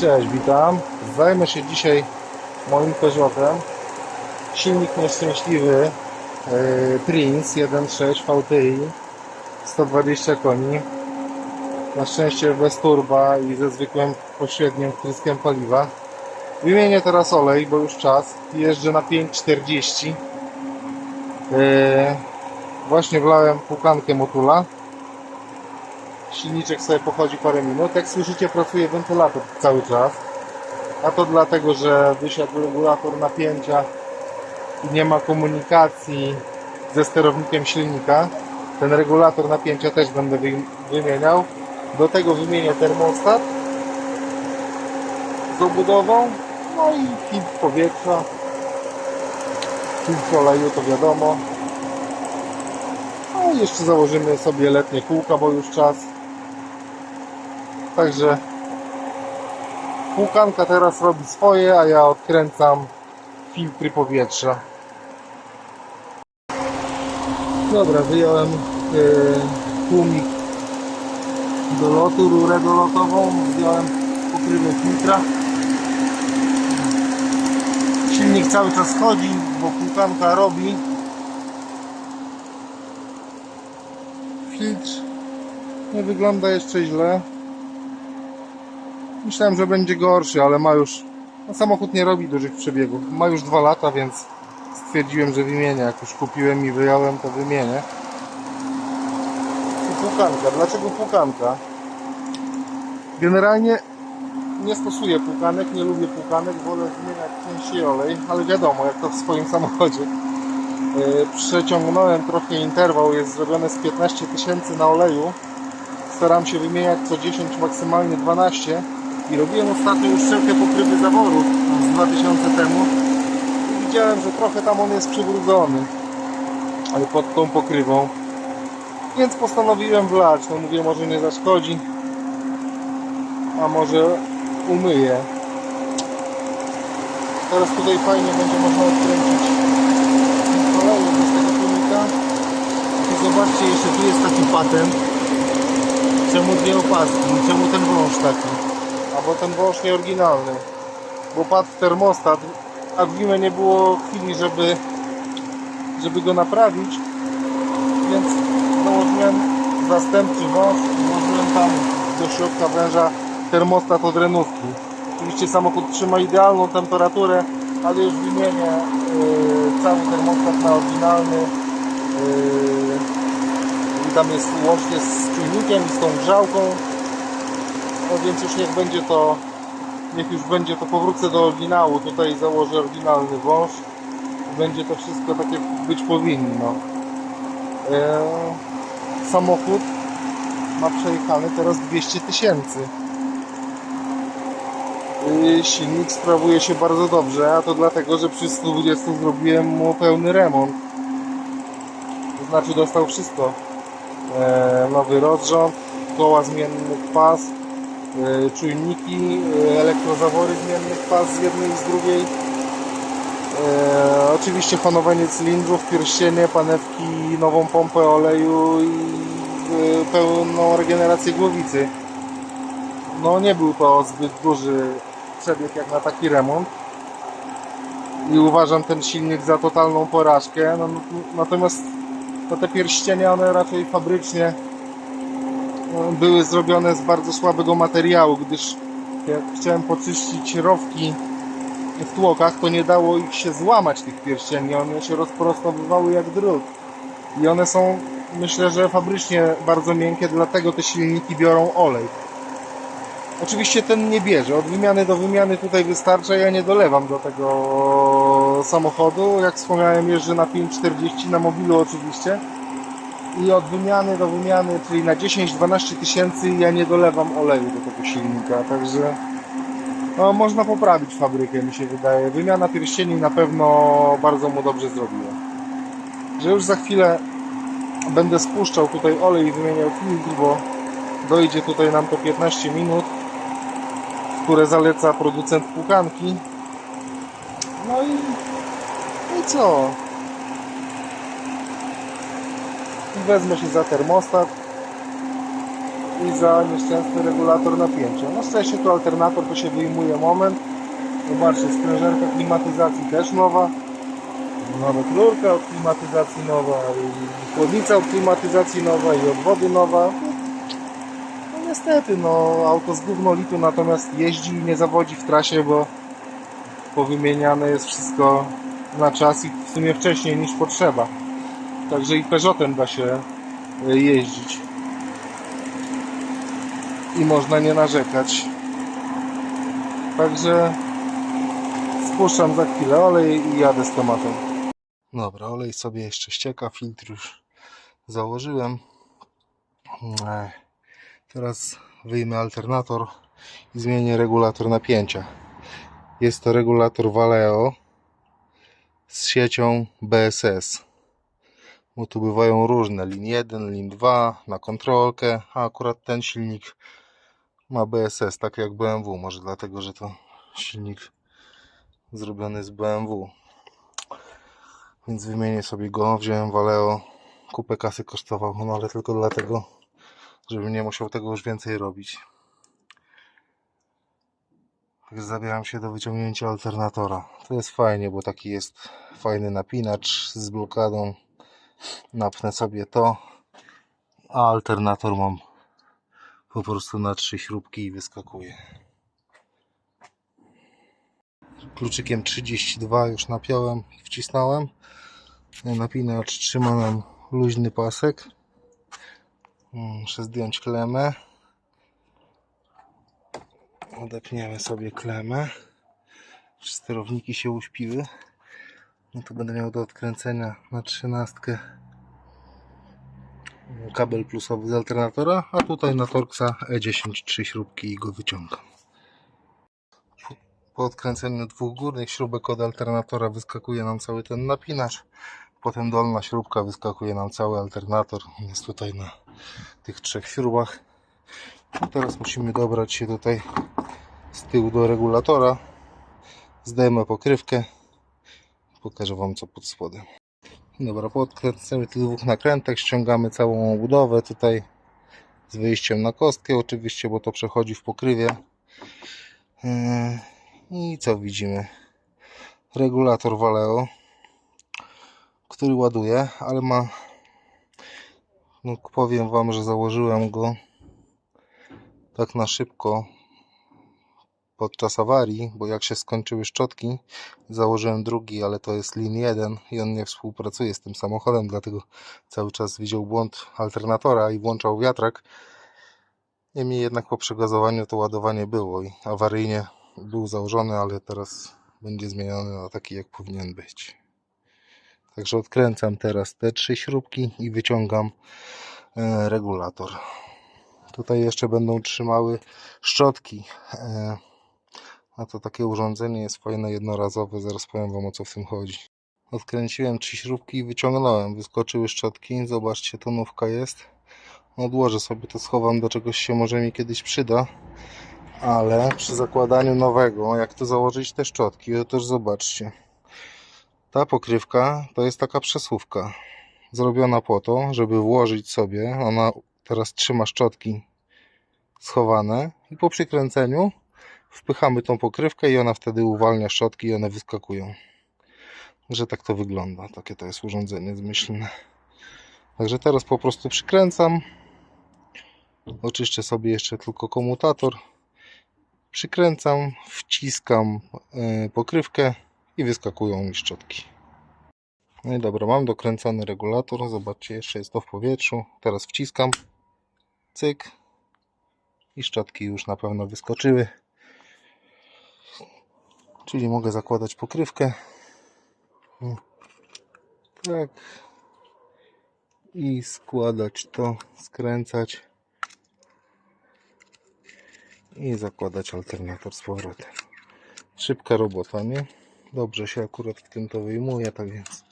Cześć, witam. Zajmę się dzisiaj moim Peugeotem. Silnik nieszczęśliwy yy, Prince 1.6 VTI 120 koni. Na szczęście bez turba i ze zwykłym pośrednim wtryskiem paliwa. Wymienię teraz olej, bo już czas. Jeżdżę na 5.40. Yy, właśnie wlałem płukankę motula. Silniczek sobie pochodzi parę minut. Jak słyszycie, pracuje wentylator cały czas. A to dlatego, że wysiadł regulator napięcia i nie ma komunikacji ze sterownikiem silnika. Ten regulator napięcia też będę wy- wymieniał. Do tego wymienię termostat z obudową. No i filtr powietrza. Filtr oleju to wiadomo. No i jeszcze założymy sobie letnie kółka, bo już czas. Także płukanka teraz robi swoje, a ja odkręcam filtry powietrza. Dobra, wyjąłem yy, tłumik do lotu, rurę dolotową, zdjąłem pokrywę filtra. Silnik cały czas chodzi, bo płukanka robi. Filtr nie wygląda jeszcze źle. Myślałem, że będzie gorszy, ale ma już. No, samochód nie robi dużych przebiegów. Ma już dwa lata, więc stwierdziłem, że wymienię. Jak już kupiłem i wyjąłem, to wymienię. I płukanka. Dlaczego płukanka? Generalnie nie stosuję płukanek, nie lubię płukanek, wolę zmieniać częściej olej, ale wiadomo, jak to w swoim samochodzie. Yy, Przeciągnąłem trochę interwał, jest zrobione z 15 tysięcy na oleju. Staram się wymieniać co 10, maksymalnie 12 i robiłem ostatnio już wszelkie pokrywy zaworów z 2000 temu. I widziałem, że trochę tam on jest przybrudzony ale pod tą pokrywą. Więc postanowiłem wlać, no mówię może nie zaszkodzi. A może umyję. Teraz tutaj fajnie będzie można odkręcić kolejny z tego tłumika i zobaczcie jeszcze tu jest taki patent. Czemu dwie opaski, czemu ten wąż taki albo ten wąż nieoryginalny. Bo padł termostat a w Wimie nie było chwili, żeby żeby go naprawić. Więc założyłem zastępczy wąż i włożyłem tam do środka węża termostat od renówki oczywiście samochód trzyma idealną temperaturę ale już wymienię yy, cały termostat na oryginalny yy, tam jest łącznie z czujnikiem i z tą grzałką no więc już niech będzie to niech już będzie to powrócę do oryginału. Tutaj założę oryginalny wąż. Będzie to wszystko tak jak być powinno. Eee, samochód ma przejechane teraz 200 tysięcy. Yy, silnik sprawuje się bardzo dobrze a to dlatego, że przy 120 zrobiłem mu pełny remont. To znaczy dostał wszystko. Eee, nowy rozrząd koła zmiennych pas czujniki, e, elektrozawory zmiennych pas z jednej i z drugiej. E, oczywiście honowanie cylindrów, pierścienie, panewki, nową pompę oleju i e, pełną regenerację głowicy. No nie był to zbyt duży przebieg jak na taki remont. I uważam ten silnik za totalną porażkę. No, natomiast no, te pierścienie one raczej fabrycznie były zrobione z bardzo słabego materiału, gdyż jak chciałem poczyścić rowki w tłokach, to nie dało ich się złamać tych pierścieni, one się rozprostowywały jak drut. I one są myślę, że fabrycznie bardzo miękkie, dlatego te silniki biorą olej. Oczywiście ten nie bierze, od wymiany do wymiany tutaj wystarcza, ja nie dolewam do tego samochodu, jak wspomniałem jeżdżę na 540 na mobilu oczywiście i od wymiany do wymiany, czyli na 10-12 tysięcy ja nie dolewam oleju do tego silnika, także no, można poprawić fabrykę mi się wydaje. Wymiana pierścieni na pewno bardzo mu dobrze zrobiła. Że już za chwilę będę spuszczał tutaj olej i wymieniał filtr, bo dojdzie tutaj nam to 15 minut, które zaleca producent płukanki. No i, i co? I wezmę się za termostat i za nieszczęsny regulator napięcia. Na szczęście tu alternator to się wyjmuje moment. Zobaczcie, sprężerka klimatyzacji też nowa. Nowa rurka od klimatyzacji nowa i chłodnica od klimatyzacji nowa i odwody nowa. No niestety, no auto z gównolitu natomiast jeździ i nie zawodzi w trasie, bo powymieniane jest wszystko na czas i w sumie wcześniej niż potrzeba. Także i Peugeotem da się e, jeździć. I można nie narzekać. Także spuszczam za chwilę olej i jadę z tematem. Dobra, olej sobie jeszcze ścieka, filtr już założyłem. Ech, Teraz wyjmę alternator i zmienię regulator napięcia. Jest to regulator Valeo z siecią BSS. Bo tu bywają różne, lin 1, lin 2, na kontrolkę, a akurat ten silnik ma BSS, tak jak BMW, może dlatego, że to silnik zrobiony z BMW. Więc wymienię sobie go, wziąłem Valeo, kupę kasy kosztował, no ale tylko dlatego, żebym nie musiał tego już więcej robić. Także zabieram się do wyciągnięcia alternatora. To jest fajnie, bo taki jest fajny napinacz z blokadą. Napnę sobie to, a alternator mam po prostu na trzy śrubki i wyskakuje. Kluczykiem 32 już napiąłem i wcisnąłem. Napinacz trzyma nam luźny pasek. Muszę zdjąć klemę. Odepniemy sobie klemę. Sterowniki się uśpiły? No to będę miał do odkręcenia na trzynastkę kabel plusowy z alternatora, a tutaj na Torxa E10 trzy śrubki i go wyciągam. Po- odkręceniu dwóch górnych śrubek od alternatora wyskakuje nam cały ten napinacz. Potem dolna śrubka wyskakuje nam cały alternator. Jest tutaj na tych trzech śrubach. I teraz musimy dobrać się tutaj z tyłu do regulatora. Zdejmę pokrywkę. Pokażę Wam co pod spodem. Dobra, po odkręceniu tych dwóch nakrętek ściągamy całą obudowę tutaj z wyjściem na kostkę oczywiście, bo to przechodzi w pokrywie. Yy, I co widzimy? Regulator Valeo, który ładuje, ale ma no, powiem Wam, że założyłem go tak na szybko podczas awarii, bo jak się skończyły szczotki, założyłem drugi, ale to jest lin 1 i on nie współpracuje z tym samochodem, dlatego cały czas widział błąd alternatora i włączał wiatrak. Niemniej jednak po przegazowaniu to ładowanie było i awaryjnie był założony, ale teraz będzie zmieniony na taki jak powinien być. Także odkręcam teraz te trzy śrubki i wyciągam e, regulator. Tutaj jeszcze będą trzymały szczotki. A to takie urządzenie jest fajne, jednorazowe. Zaraz powiem Wam o co w tym chodzi. Odkręciłem trzy śrubki i wyciągnąłem. Wyskoczyły szczotki. Zobaczcie, tonówka jest. Odłożę sobie to, schowam do czegoś się może mi kiedyś przyda. Ale przy zakładaniu nowego, jak to założyć te szczotki, to też zobaczcie. Ta pokrywka to jest taka przesuwka. Zrobiona po to, żeby włożyć sobie. Ona teraz trzyma szczotki schowane i po przykręceniu wpychamy tą pokrywkę i ona wtedy uwalnia szczotki i one wyskakują. Że tak to wygląda. Takie to jest urządzenie zmyślne. Także teraz po prostu przykręcam. Oczyszczę sobie jeszcze tylko komutator. Przykręcam, wciskam e, pokrywkę i wyskakują mi szczotki. No i dobra, mam dokręcony regulator. Zobaczcie, jeszcze jest to w powietrzu. Teraz wciskam. Cyk. I szczotki już na pewno wyskoczyły. Czyli mogę zakładać pokrywkę. Tak. I składać to, skręcać. I zakładać alternator z powrotem. Szybka robota, nie? Dobrze się akurat w tym to wyjmuje, tak więc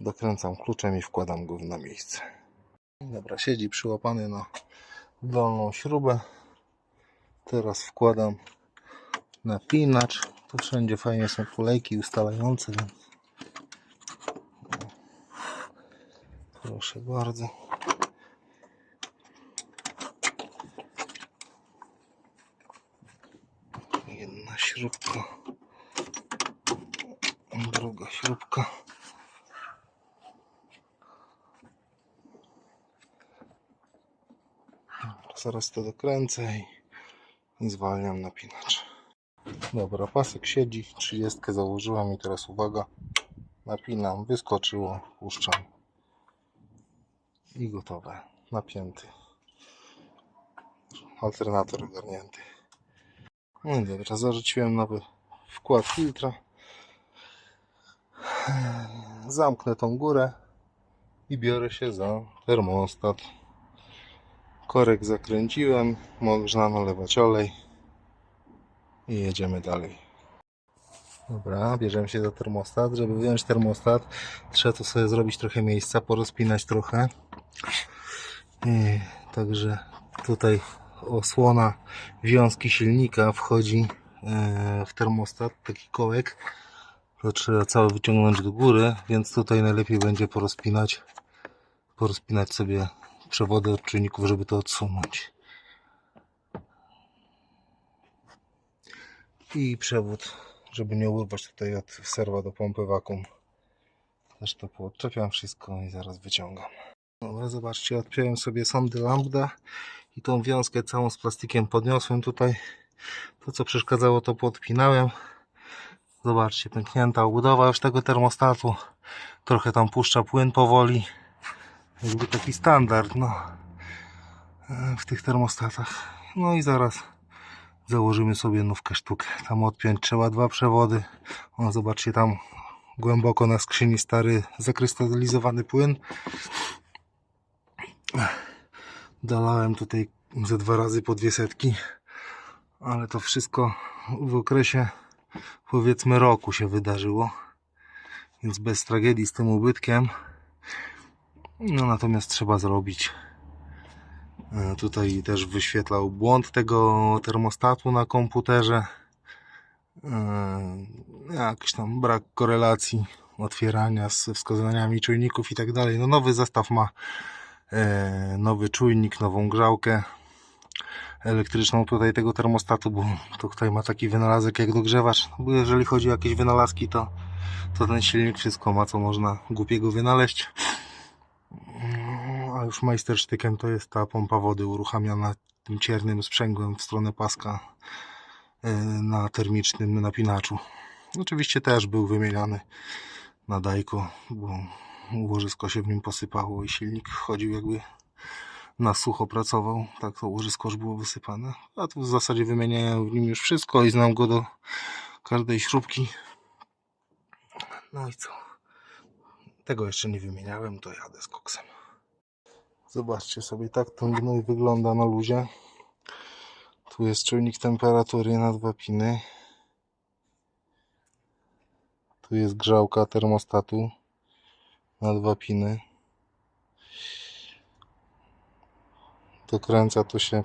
dokręcam kluczem i wkładam go na miejsce. Dobra, siedzi przyłapany na dolną śrubę. Teraz wkładam napinacz. Tu wszędzie fajnie są kolejki ustalające, więc proszę bardzo. Jedna śrubka, druga śrubka. Zaraz to dokręcę i i zwalniam napinacz. Dobra, pasek siedzi, 30 założyłem i teraz uwaga, napinam, wyskoczyło, puszczam i gotowe, napięty. Alternator ogarnięty. No i dobra, zarzuciłem nowy wkład filtra. Zamknę tą górę i biorę się za termostat. Korek zakręciłem, można nalewać olej i jedziemy dalej. Dobra, bierzemy się za termostat. Żeby wyjąć termostat, trzeba tu sobie zrobić trochę miejsca, porozpinać trochę. I, także tutaj osłona wiązki silnika wchodzi e, w termostat, taki kołek. To trzeba cały wyciągnąć do góry, więc tutaj najlepiej będzie porozpinać, porozpinać sobie przewody od czujników, żeby to odsunąć. I przewód, żeby nie urwać tutaj od serwa do pompy wakum. Też to poodczepiam wszystko i zaraz wyciągam. Dobra, zobaczcie, odpiąłem sobie sondy lambda i tą wiązkę całą z plastikiem podniosłem tutaj. To co przeszkadzało to podpinałem. Zobaczcie, pęknięta obudowa już tego termostatu. Trochę tam puszcza płyn powoli. Jakby taki standard, no. e, W tych termostatach. No i zaraz założymy sobie nówkę sztukę. Tam odpiąć trzeba dwa przewody. O, zobaczcie tam głęboko na skrzyni stary zakrystalizowany płyn. Dolałem tutaj ze dwa razy po dwie setki, ale to wszystko w okresie powiedzmy roku się wydarzyło, więc bez tragedii z tym ubytkiem. No natomiast trzeba zrobić. E, Tutaj też wyświetlał błąd tego termostatu na komputerze. E, Jakiś tam brak korelacji otwierania z wskazaniami czujników i tak dalej. No nowy zestaw ma e, nowy czujnik, nową grzałkę elektryczną tutaj tego termostatu, bo to tutaj ma taki wynalazek jak dogrzewacz. Bo jeżeli chodzi o jakieś wynalazki, to, to ten silnik wszystko ma, co można głupiego wynaleźć. Już majstersztykiem to jest ta pompa wody uruchamiana tym ciernym sprzęgłem w stronę paska e, na termicznym napinaczu. Oczywiście też był wymieniany na dajko, bo łożysko się w nim posypało i silnik chodził jakby na sucho pracował. Tak to łożysko już było wysypane. A tu w zasadzie wymieniałem w nim już wszystko i znam go do każdej śrubki. No i co? Tego jeszcze nie wymieniałem, to jadę z koksem. Zobaczcie sobie, tak ten gnój wygląda na luzie. Tu jest czujnik temperatury na dwa piny. Tu jest grzałka termostatu na dwa piny. Dokręca tu się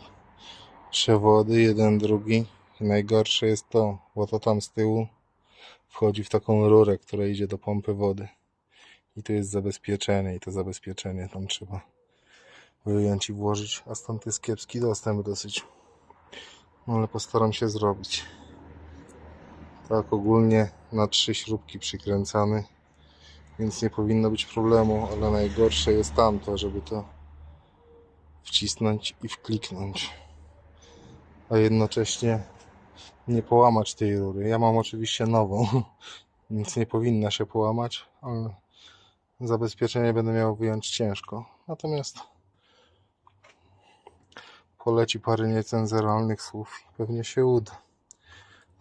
przewody, jeden, drugi. Najgorsze jest to, bo to tam z tyłu wchodzi w taką rurę, która idzie do pompy wody. I tu jest zabezpieczenie i to zabezpieczenie tam trzeba wyjąć i włożyć, a stąd jest kiepski dostęp dosyć. No ale postaram się zrobić. Tak ogólnie na trzy śrubki przykręcany, więc nie powinno być problemu, ale najgorsze jest tamto, żeby to wcisnąć i wkliknąć, a jednocześnie nie połamać tej rury. Ja mam oczywiście nową, więc nie powinna się połamać, ale zabezpieczenie będę miał wyjąć ciężko. Natomiast poleci parę niecenzuralnych słów i pewnie się uda.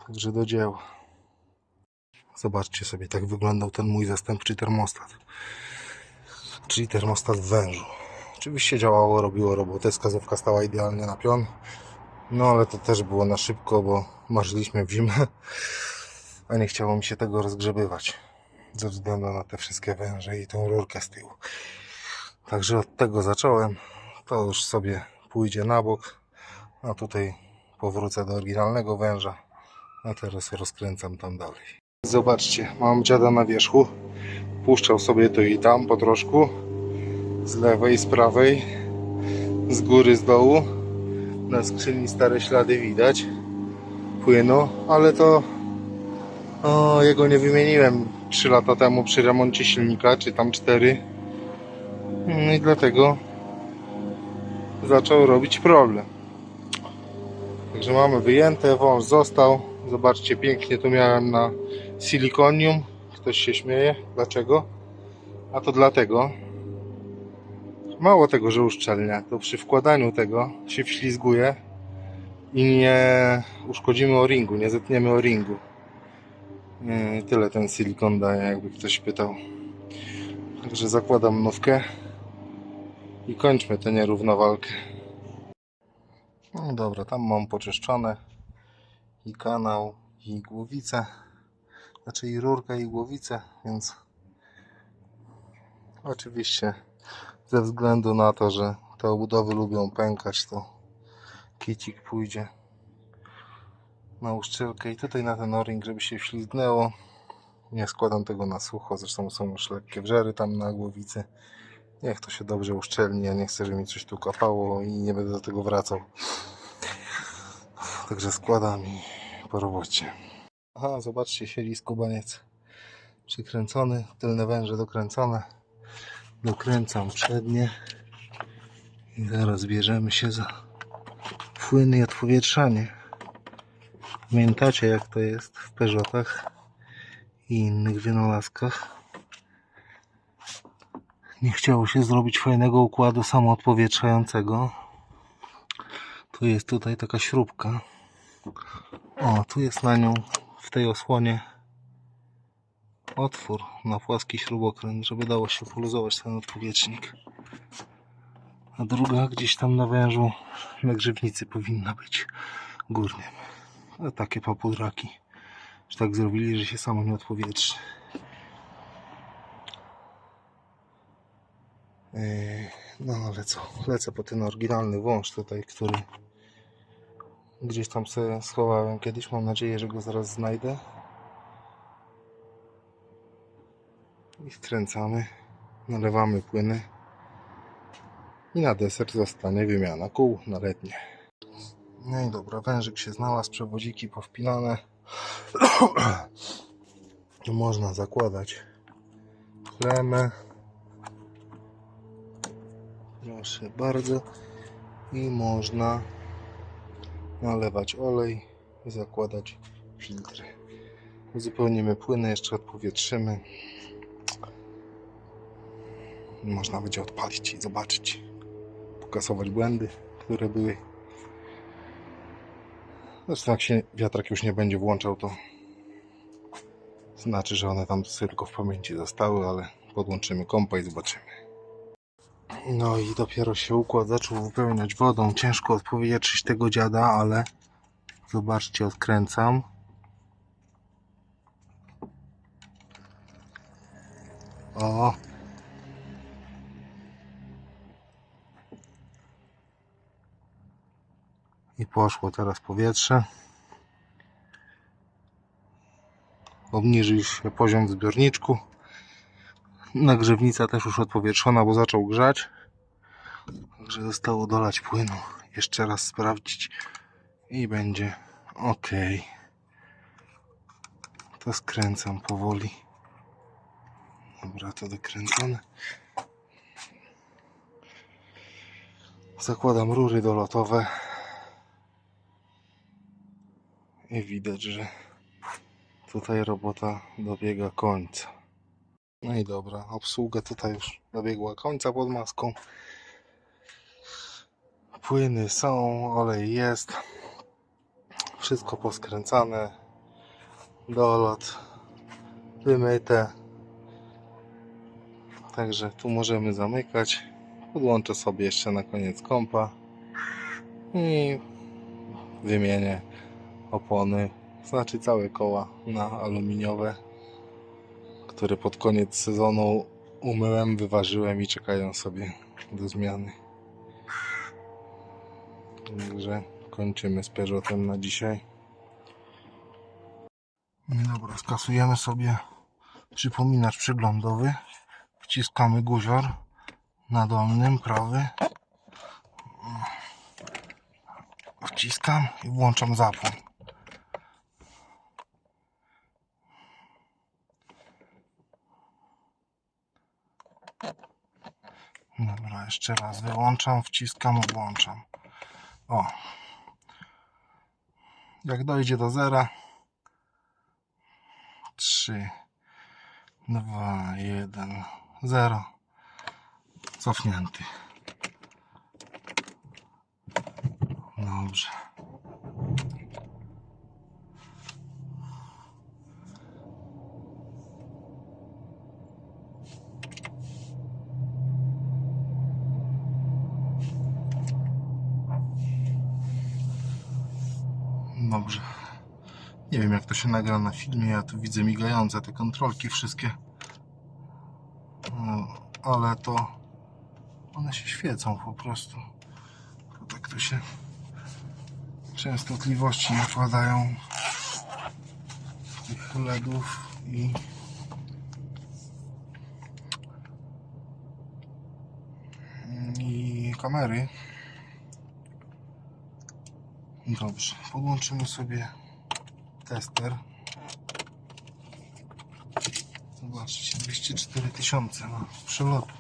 Także do dzieła. Zobaczcie sobie, tak wyglądał ten mój zastępczy termostat. Czyli termostat w wężu. Oczywiście działało, robiło robotę, wskazówka stała idealnie na pion. No ale to też było na szybko, bo marzyliśmy w zimę, a nie chciało mi się tego rozgrzebywać. Ze względu na te wszystkie węże i tą rurkę z tyłu. Także od tego zacząłem. To już sobie pójdzie na bok. A tutaj powrócę do oryginalnego węża. A teraz rozkręcam tam dalej. Zobaczcie, mam dziada na wierzchu. Puszczał sobie tu i tam po troszku. Z lewej, z prawej. Z góry, z dołu. Na skrzyni stare ślady widać. płynu, ale to o, jego nie wymieniłem 3 lata temu przy remoncie silnika, czy tam 4. No i dlatego zaczął robić problem. Także mamy wyjęte, wąż został. Zobaczcie, pięknie tu miałem na silikonium. Ktoś się śmieje. Dlaczego? A to dlatego. Mało tego, że uszczelnia, to przy wkładaniu tego się wślizguje i nie uszkodzimy o-ringu, nie zetniemy o-ringu. Tyle ten silikon daje, jakby ktoś pytał. Także zakładam nówkę i kończmy tę nierównowalkę. No dobra, tam mam poczyszczone i kanał, i głowicę. Znaczy i rurkę, i głowicę, więc oczywiście ze względu na to, że te obudowy lubią pękać, to kicik pójdzie na uszczelkę i tutaj na ten o-ring, żeby się wślizgnęło. Nie składam tego na sucho, zresztą są już lekkie wrzery tam na głowicy. Niech to się dobrze uszczelni, ja nie chcę, żeby mi coś tu kapało i nie będę do tego wracał. Także składam i po robocie. Aha, zobaczcie, siedzi skubaniec przykręcony, tylne węże dokręcone. Dokręcam przednie i zaraz bierzemy się za płyny i odpowietrzanie. Pamiętacie jak to jest w Peugeotach i innych wynalazkach? Nie chciało się zrobić fajnego układu samoodpowietrzającego. Tu jest tutaj taka śrubka. O, tu jest na nią w tej osłonie otwór na płaski śrubokręt, żeby dało się poluzować ten odpowietrznik. A druga gdzieś tam na wężu na grzywnicy powinna być górnym. A takie papudraki. Że tak zrobili, że się samo nie odpowietrzy. No ale co, lecę po ten oryginalny wąż tutaj, który gdzieś tam sobie schowałem kiedyś. Mam nadzieję, że go zaraz znajdę. I wkręcamy, nalewamy płyny. I na deser zostanie wymiana kół na letnie. No i dobra, wężyk się znalazł, przewodziki powpinane. Można zakładać klemę. Proszę bardzo. I można nalewać olej i zakładać filtry. Uzupełnimy płyny, jeszcze odpowietrzymy. Można będzie odpalić i zobaczyć, pokasować błędy, które były. Zresztą jak się wiatrak już nie będzie włączał, to znaczy, że one tam tylko w pamięci zostały, ale podłączymy kompa i zobaczymy. No i dopiero się układ zaczął wypełniać wodą. Ciężko odpowietrzyć tego dziada, ale zobaczcie, odkręcam. O! I poszło teraz powietrze. Obniżył się poziom w zbiorniczku. Nagrzewnica też już odpowietrzona, bo zaczął grzać. Także zostało dolać płynu. Jeszcze raz sprawdzić i będzie ok. To skręcam powoli. Dobra, to dokręcone. Zakładam rury dolotowe. I widać, że tutaj robota dobiega końca. No i dobra, obsługa tutaj już dobiegła końca pod maską. Płyny są, olej jest. Wszystko poskręcane. Dolot wymyte. Także tu możemy zamykać. Podłączę sobie jeszcze na koniec kompa i wymienię opony, znaczy całe koła na aluminiowe, które pod koniec sezonu umyłem, wyważyłem i czekają sobie do zmiany. Także kończymy z Peugeotem na dzisiaj. No dobra, skasujemy sobie przypominacz przeglądowy. Wciskamy guzior na dolnym, prawy. Wciskam i włączam zapłon. Dobra, jeszcze raz wyłączam, wciskam, włączam. O. Jak dojdzie do zera. 3, 2, 1, 0. Cofnięty. Dobrze. Nie wiem jak to się nagra na filmie, ja tu widzę migające te kontrolki wszystkie. No, ale to one się świecą po prostu. To tak to się częstotliwości nakładają tych LEDów i i kamery. Dobrze, podłączymy sobie tester. Zobaczcie, 204 tysiące ma przelotu.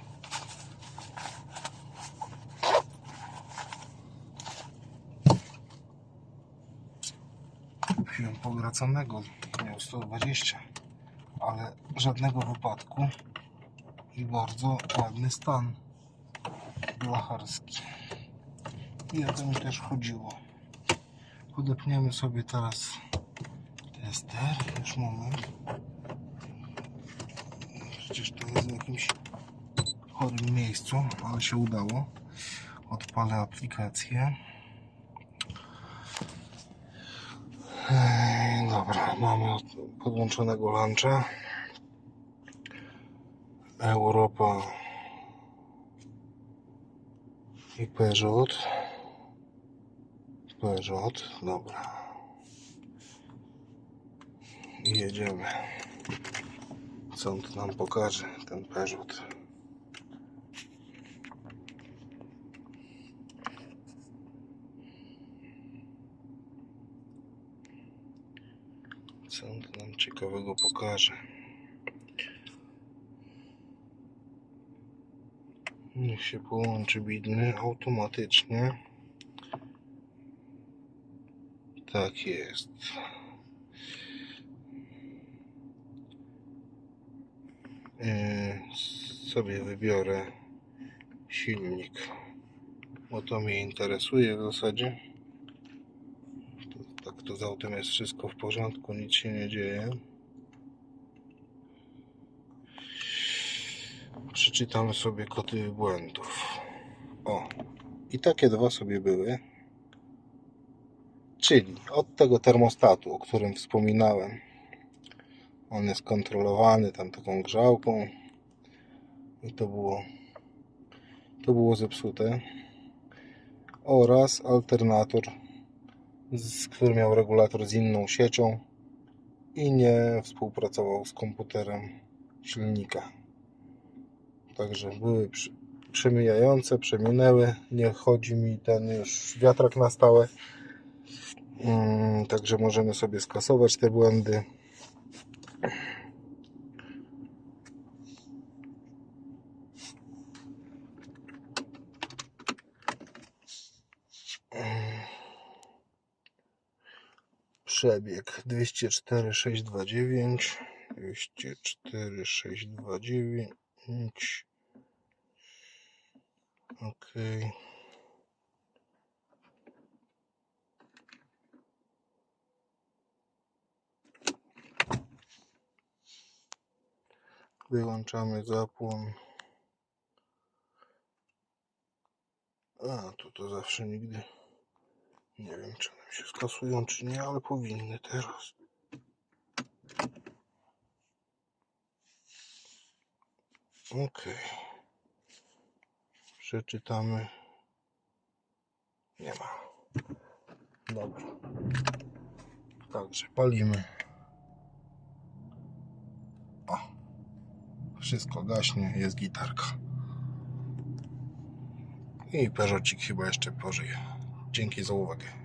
Kupiłem pogracanego, miał 120, ale żadnego wypadku i bardzo ładny stan blacharski. I o to mi też chodziło. Podepniemy sobie teraz tester. Już moment. Przecież to jest w jakimś chorym miejscu, ale się udało. Odpalę aplikację. Dobra, mamy od- podłączonego luncha. Europa i Peugeot. Peugeot, dobra. I jedziemy. Co on nam pokaże, ten Peugeot? Co on nam ciekawego pokaże? Niech się połączy widny automatycznie. Tak jest. Sobie wybiorę silnik, bo to mnie interesuje w zasadzie. Tak to z autem jest wszystko w porządku, nic się nie dzieje. Przeczytamy sobie kody błędów. O, i takie dwa sobie były. Czyli od tego termostatu, o którym wspominałem, on jest kontrolowany tam taką grzałką. I to było to było zepsute. Oraz alternator z, który miał regulator z inną siecią i nie współpracował z komputerem silnika. Także były przy, przemijające, przeminęły. Nie chodzi mi ten już wiatrak na stałe. Mm, Także możemy sobie skasować te błędy. Przebieg 204,629 204,629 Ok. Wyłączamy zapłon. A, tu to zawsze nigdy. Nie wiem, czy one się skasują, czy nie, ale powinny teraz. Ok. Przeczytamy. Nie ma. Dobra. Także palimy. O. Wszystko gaśnie, jest gitarka. I Peugeotik chyba jeszcze pożyje. Dzięki za uwagę.